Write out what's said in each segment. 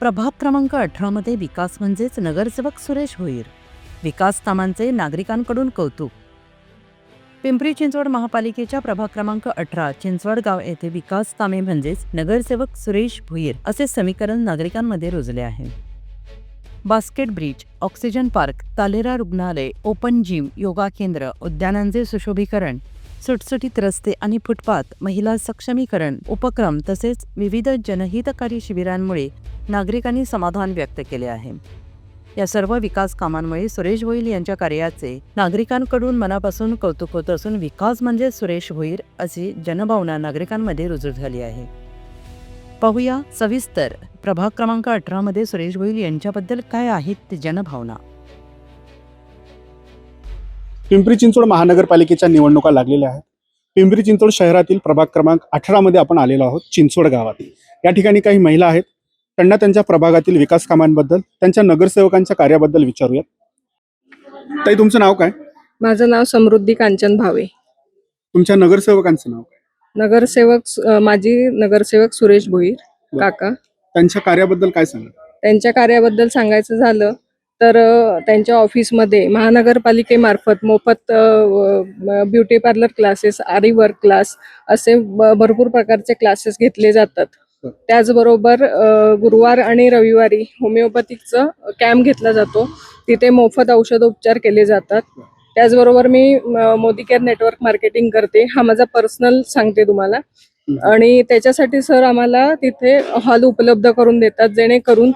प्रभाग क्रमांक अठरामध्ये विकास म्हणजेच नगरसेवक सुरेश भोईर विकास कामांचे नागरिकांकडून कौतुक. पिंपरी चिंचवड महापालिकेच्या प्रभाग क्रमांक अठरा चिंचवड गाव येथे विकास कामे म्हणजेच नगरसेवक सुरेश भुईर असे समीकरण नागरिकांमध्ये रुजले आहे. Basket bridge oxygen park Talera रुग्णालय ओपन जिम योगा केंद्र उद्यानांचे सुशोभीकरण सुटसुटीत रस्ते आणि फुटपाथ महिला सक्षमीकरण उपक्रम तसेच विविध जनहितकारी शिबिरांमुळे नागरिकांनी समाधान व्यक्त केले आहे. या सर्व विकास कामांमुळे सुरेश भोईर यांच्या कार्याचे नागरिकांकडून मनापासून कौतुक होत असून विकास म्हणजे सुरेश भोईर अशी जनभावना नागरिकांमध्ये रुजू झाली आहे. पाहूया सविस्तर. प्रभाग क्रमांक अठरामध्ये सुरेश भोईर यांच्याबद्दल काय आहेत ते जनभावना? पिंपरी चिंचवड महानगरपालिकेच्या निवडणुका लागलेल्या आहेत. पिंपरी चिंचवड शहरातील प्रभाग क्रमांक अठरामध्ये आपण आलेलो आहोत चिंचवड गावात. या ठिकाणी काही महिला आहेत. त्यांना त्यांच्या प्रभागातील विकास कामांबद्दल त्यांच्या नगरसेवकांच्या कार्याबद्दल विचारूयात. ताई तुमचं नाव काय? माझं नाव समृद्धी कांचन भावे. तुमच्या नगरसेवकांचं नाव काय? नगरसेवक माजी नगरसेवक सुरेश भोईर. काका. त्यांच्या कार्याबद्दल काय सांगा त्यांच्या कार्याबद्दल सांगायचं झालं तर त्यांच्या ऑफिसमध्ये महानगरपालिकेमार्फत मोफत beauty parlour classes aari work class असे भरपूर प्रकारचे क्लासेस घेतले जातात. बर. त्याचबरोबर गुरुवार आणि रविवारी होमिओपॅथिकचं कॅम्प घेतला जातो. तिथे मोफत औषधोपचार केले जातात. त्याचबरोबर मी म, मोदी केअर नेटवर्क मार्केटिंग करते. हा माझा पर्सनल सांगते तुम्हाला. आणि त्याच्यासाठी सर आम्हाला तिथे हॉल उपलब्ध करून देतात जेणेकरून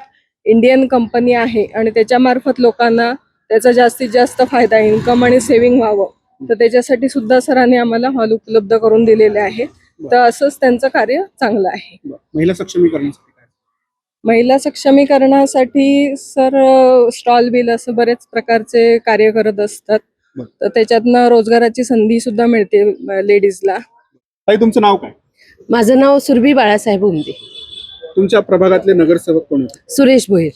इंडियन कंपनी आहे आणि त्याच्यामार्फत लोकांना त्याचा जास्तीत जास्त फायदा इन्कम आणि सेव्हिंग व्हावं. तर त्याच्यासाठी सुद्धा सरांनी आम्हाला हॉल उपलब्ध करून दिलेले आहे. तर असंच त्यांचं कार्य चांगलं आहे. महिला सक्षमीकरणासाठी महिला सक्षमीकरणासाठी सर स्टॉल बिल असं बरेच प्रकारचे कार्य करत असतात. तर त्याच्यातनं रोजगाराची संधी सुद्धा मिळते लेडीजला. तुमचं नाव काय? माझं नाव सुरभी बाळासाहेब उमदे. तुमच्या प्रभागातले नगरसेवक कोण आहेत सुरेश भोईर.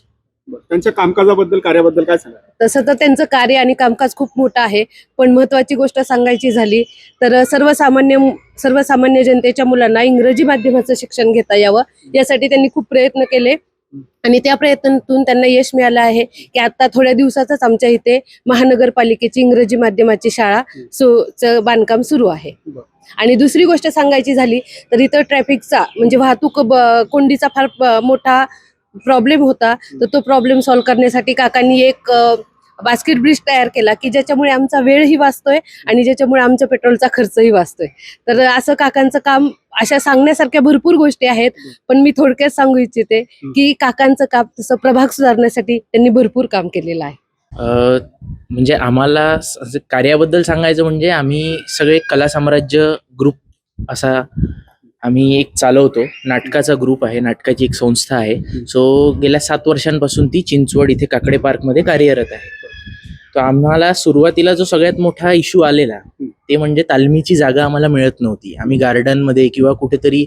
बरं. त्यांच्या कामकाजाबद्दल कार्याबद्दल काय सांगा तसं तर त्यांचं कार्य आणि कामकाज खूप मोठं आहे पण महत्वाची गोष्ट सांगायची झाली तर सर्वसामान्य सर्वसामान्य जनतेच्या मुलांना इंग्रजी माध्यमाचं शिक्षण घेता यावं यासाठी त्यांनी खूप प्रयत्न केले. आणि त्या प्रयत्नातून त्यांना यश मिळालं आहे की आता थोड्या दिवसातच आमच्या इथे महानगरपालिकेची इंग्रजी माध्यमाची शाळा सु बांधकाम सुरू आहे. आणि दुसरी गोष्ट सांगायची झाली तर इथं ट्रॅफिकचा म्हणजे वाहतूक कोंडीचा फार मोठा प्रॉब्लेम होता तर तो प्रॉब्लेम सॉल्व्ह करण्यासाठी काकांनी एक बास्केट ब्रिज तयार केला की ज्याच्यामुळे आमचा वेळही वाचतोय आणि ज्याच्यामुळे आमच्या पेट्रोलचा खर्चही वाचतोय. तर असं काकांचं काम अशा सांगण्यासारख्या भरपूर गोष्टी आहेत. पण मी थोडक्यात सांगू इच्छिते की काकांचं काम तसं प्रभाग सुधारण्यासाठी त्यांनी भरपूर काम केलेलं आहे. म्हणजे आम्हाला कार्याबद्दल सांगायचं म्हणजे आम्ही सगळे कला साम्राज्य ग्रुप असा आम्ही एक चालवतो. नाटकाचा ग्रुप आहे. नाटकाची एक संस्था आहे. सो गेल्या सात वर्षांपासून ती चिंचवड इथे काकडे पार्कमध्ये कार्यरत आहे. तर आम्हाला सुरुवातीला जो सगळ्यात मोठा इश्यू आलेला ते म्हणजे तालमीची जागा आम्हाला मिळत नव्हती. आम्ही गार्डनमध्ये किंवा कुठेतरी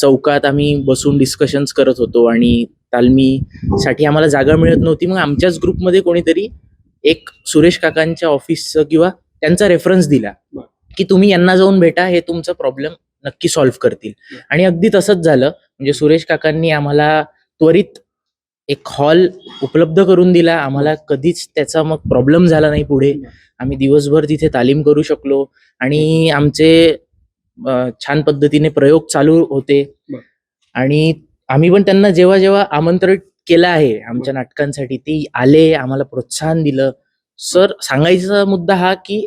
चौकात आम्ही बसून डिस्कशन्स करत होतो आणि तालमीसाठी आम्हाला जागा मिळत नव्हती. मग आमच्याच ग्रुपमध्ये कोणीतरी एक सुरेश काकांच्या ऑफिसचं किंवा त्यांचा रेफरन्स दिला. की तुम्ही यांना जाऊन भेटा हे तुमचं प्रॉब्लेम नक्की सॉल्व्ह करतील. आणि अगदी तसंच झालं. म्हणजे सुरेश काकांनी आम्हाला त्वरित एक हॉल उपलब्ध करून दिला. आम्हाला कधीच त्याचा मग प्रॉब्लेम झाला नाही पुढे. आम्ही दिवसभर तिथे तालीम करू शकलो आणि आमचे छान पद्धतीने प्रयोग चालू होते. आणि आम्ही पण त्यांना जेव्हा जेव्हा आमंत्रित केलं आहे आमच्या नाटकांसाठी ते आले आम्हाला प्रोत्साहन दिलं. सर सांगायचा मुद्दा हा की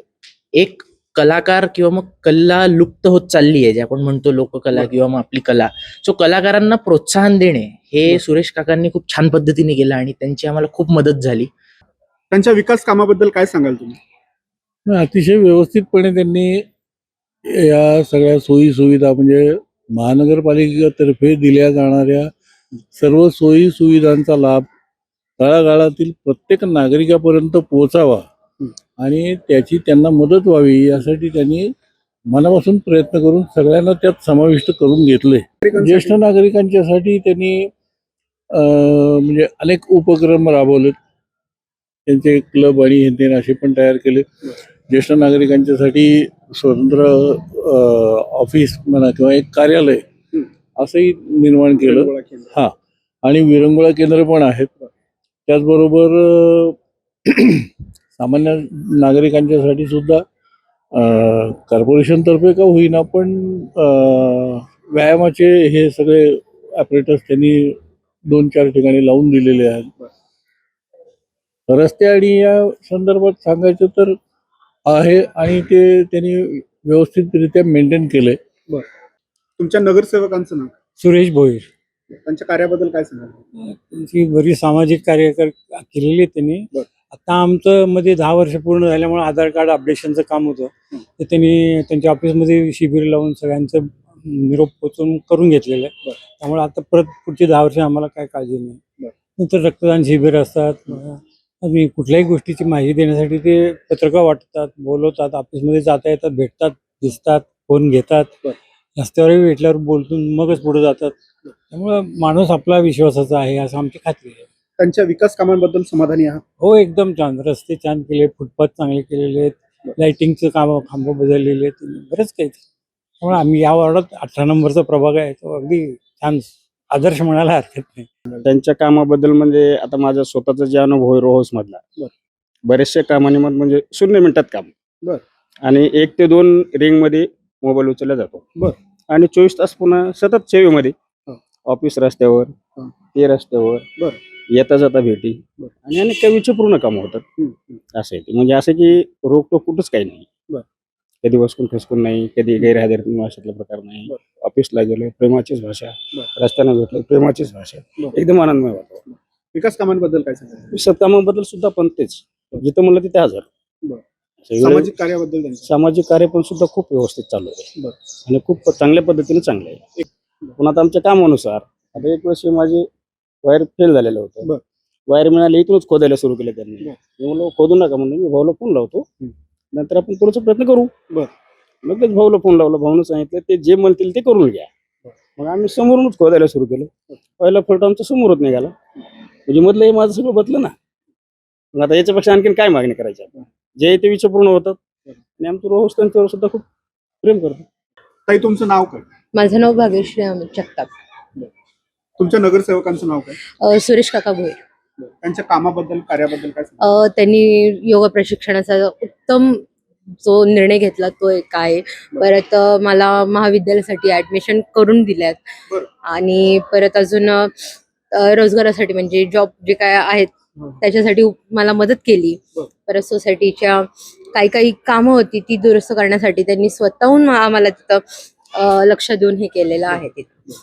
एक कलाकार किंवा मग कला लुप्त होत चालली आहे जे आपण म्हणतो लोककला. किंवा मग आपली कला सो कलाकारांना प्रोत्साहन देणे हे. सुरेश काकांनी खूप छान पद्धतीने केलं आणि त्यांची आम्हाला खूप मदत झाली त्यांच्या विकास कामाबद्दल काय सांगाल तुम्ही अतिशय व्यवस्थितपणे त्यांनी या सगळ्या सोयी सुविधा म्हणजे महानगरपालिकेतर्फे दिल्या जाणाऱ्या सर्व सोयी सुविधांचा लाभ तळागाळातील प्रत्येक नागरिकापर्यंत पोहोचावा. आणि त्याची त्यांना मदत व्हावी यासाठी त्यांनी मनापासून प्रयत्न करून सगळ्यांना त्यात समाविष्ट करून घेतले. ज्येष्ठ नागरिकांच्यासाठी त्यांनी म्हणजे अनेक उपक्रम राबवले त्यांचे क्लब आणि हे असे पण तयार केले. ज्येष्ठ नागरिकांच्यासाठी स्वतंत्र ऑफिस म्हणा किंवा एक कार्यालय. असंही निर्माण केलं. हा. आणि विरंगुळा केंद्र पण आहेत. त्याचबरोबर सामान्य नागरिकांच्यासाठी सुद्धा कॉर्पोरेशनतर्फे का होईना पण व्यायामाचे हे सगळे ॲपरेटर्स त्यांनी दोन चार ठिकाणी लावून दिलेले आहेत. रस्ते आणि या संदर्भात सांगायचं तर आहे आणि ते त्यांनी व्यवस्थितरित्या मेंटेन केलंय. तुमच्या नगरसेवकांचं नाव? सुरेश भोईर. त्यांच्या कार्याबद्दल काय सांगाल? त्यांची बरीच सामाजिक कार्य कर- केलेली त्यांनी. बर. आता आमचं मध्ये दहा वर्ष पूर्ण झाल्यामुळे आधार कार्ड अपडेशनचं काम होतं हं. ते त्यांनी त्यांच्या ऑफिसमध्ये शिबिर लावून सगळ्यांचं निरोप पोचून करून घेतलेलं आहे. त्यामुळे आता परत पुढची दहा वर्ष आम्हाला काय काळजी नाही. नंतर रक्तदान शिबिर असतात आणि कुठल्याही गोष्टीची माहिती देण्यासाठी ते पत्रकं वाटतात बोलवतात ऑफिसमध्ये जाता येतात भेटतात दिसतात फोन घेतात. रस्त्यावरही भेटल्यावर बोलतून मगच पुढे जातात त्यामुळं माणूस आपला विश्वासाचा आहे असं आमची खात्री आहे त्यांच्या विकास कामांबद्दल समाधानी आहात हो एकदम छान रस्ते छान केले फुटपाथ चांगले केलेले आहेत लाइटिंगचं काम खांब बदललेले आहेत बरेच काही त्यामुळे आम्ही या वॉर्डात अठरा नंबरचा प्रभाग आहे तो अगदी छान आदर्श म्हणायला हरकत नाही त्यांच्या कामाबद्दल म्हणजे आता माझा स्वतःचा जे अनुभव आहे रोहोस मधला बर. बरेचशा कामाने मग म्हणजे शून्य मिनिटात काम बर. आणि एक ते दोन रिंगमध्ये मोबाईल उचलला जातो बर. आणि चोवीस तास पुन्हा सतत सेवेमध्ये. ऑफिस रस्त्यावर. ते रस्त्यावर बर. येता जाता भेटी. आणि अनेक काही विचारपूर्ण कामं होतात. असं आहे ते. म्हणजे असं की रोकटोक कुठंच काही नाही बर. कधी वसकून ठसकून नाही कधी गैरहजर अशातला प्रकार नाही. ऑफिसला गेलो प्रेमाचीच भाषा. रस्त्यानं भेटलो प्रेमाचीच भाषा. एकदम आनंदमय वाटतो विकास कामांबद्दल काय सांगाल सत्कामाबद्दल सुद्धा पण तेच जिथं म्हणलं तिथे हजर सामाजिक कार्याबद्दल सामाजिक कार्य पण सुद्धा खूप व्यवस्थित चालू आहे. आणि खूप चांगल्या पद्धतीने चांगलं आहे पण आता आमच्या कामानुसार आता एक वर्ष माझे वायर फेल झालेलं बर. होतं वायर मिळाले इथूनच खोदायला सुरू केलं त्यांनी. बर. मी म्हणलो खोदू नका म्हणून. मी भाऊला फोन लावतो. हम्म. नंतर आपण पुढचा प्रयत्न करू. तेच भाऊला फोन लावला. भाऊनं सांगितलं ते जे म्हणतील ते करून घ्या. मग आम्ही समोरूनच खोदायला सुरू केलं. पहिला फलटो आमचा समोरच निघाला. म्हणजे मधलं हे माझं सगळं बदलं ना. मग आता याच्यापेक्षा आणखीन काय मागणी करायची आपण? जे ते विचार पूर्ण होतात आणि आमचं रोज त्यांच्यावर सुद्धा खूप प्रेम करतो. ताई तुमचं नाव काय? माझं नाव भाग्यश्री अमित जगताप. तुमच्या नगरसेवकांचं नाव काय? अ, सुरेश काका भोईर. त्यांच्या कामाबद्दल कार्याबद्दल काय सांगाल अ, त्यांनी योगा प्रशिक्षणाचा उत्तम जो निर्णय घेतला तो एक आहे. परत अ, मला महाविद्यालयासाठी ऍडमिशन करून दिल्यात. बरं. आणि परत अजून अ, रोजगारासाठी म्हणजे जॉब जे काय आहेत त्याच्यासाठी मला मदत केली. बरं. परत सोसायटीच्या काही काही कामं होती ती दुरुस्त करण्यासाठी त्यांनी स्वतःहून आम्हाला तिथं अ, लक्ष देऊन हे केलेलं आहे तिथं.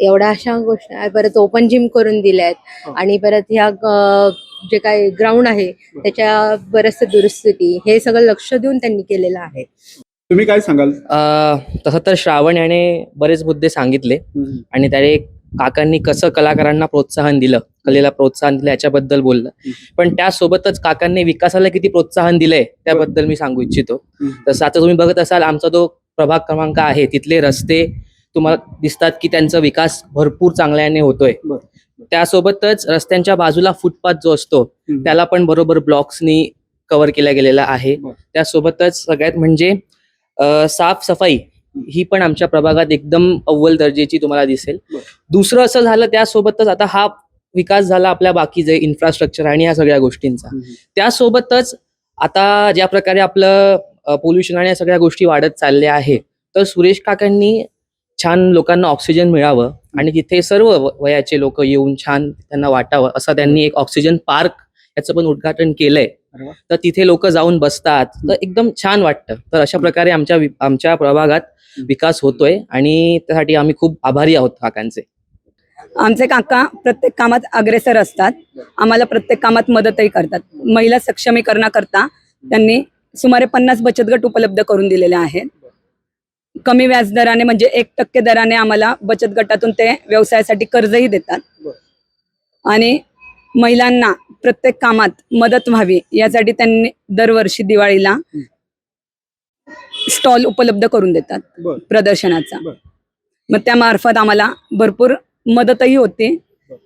एवढ्या अशा गोष्टी आहे परत ओपन जिम करून दिल्या आहेत. हो. आणि परत ह्या जे काय ग्राउंड आहे त्याच्या बरचसं दुरुस्ती हे सगळं लक्ष देऊन त्यांनी केलेलं आहे. तुम्ही काय सांगाल? तसं तर श्रावण याने बरेच मुद्दे सांगितले. आणि त्याने काकांनी कसं कलाकारांना प्रोत्साहन दिलं कलेला प्रोत्साहन दिलं याच्याबद्दल बोललं. पण त्यासोबतच काकांनी विकासाला किती प्रोत्साहन दिलंय त्याबद्दल मी सांगू इच्छितो. तसं आता तुम्ही बघत असाल आमचा जो प्रभाग क्रमांक आहे तिथले रस्ते तुम्हाला दिसतात की त्यांचा विकास भरपूर चांगल्याने होतोय. त्यासोबतच रस्त्यांच्या बाजूला फुटपाथ जो असतो. त्याला पण बरोबर ब्लॉक्सनी कव्हर केला गेलेला आहे. त्यासोबतच सगळ्यात म्हणजे साफसफाई ही पण आमच्या प्रभागात एकदम अव्वल दर्जाची तुम्हाला दिसेल. दुसरं असं झालं त्यासोबतच आता हा विकास झाला आपल्या बाकीचे इन्फ्रास्ट्रक्चर आणि या सगळ्या गोष्टींचा त्यासोबतच आता ज्या प्रकारे आपलं पोल्युशन आणि या सगळ्या गोष्टी वाढत चालल्या आहे तर सुरेश काकांनी छान लोकांना ऑक्सिजन मिळावं आणि तिथे सर्व व- वयाचे लोक येऊन छान त्यांना वाटावं असं त्यांनी एक ऑक्सिजन पार्क याचं पण उद्घाटन केलंय. तर तिथे लोक जाऊन बसतात. तर एकदम छान वाटतं. तर अशा प्रकारे आमच्या आमच्या प्रभागात विकास होतोय आणि त्यासाठी आम्ही खूप आभारी आहोत काकांचे. आमचे काका प्रत्येक कामात अग्रेसर असतात. आम्हाला प्रत्येक कामात मदतही करतात. महिला सक्षमीकरणाकरता त्यांनी सुमारे पन्नास बचत गट उपलब्ध करून दिलेले आहेत. कमी व्याज दराने म्हणजे एक टक्के दराने आम्हाला बचत गटातून ते व्यवसायासाठी कर्जही देतात. आणि महिलांना प्रत्येक कामात मदत व्हावी यासाठी त्यांनी दरवर्षी दिवाळीला स्टॉल उपलब्ध करून देतात. प्रदर्शनाचा. मग त्यामार्फत आम्हाला भरपूर मदतही होते.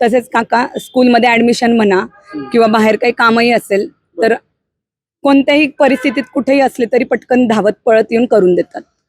तसेच काका स्कूलमध्ये ऍडमिशन म्हणा किंवा बाहेर काही कामही असेल तर कोणत्याही परिस्थितीत कुठेही असले तरी पटकन धावत पळत येऊन करून देतात.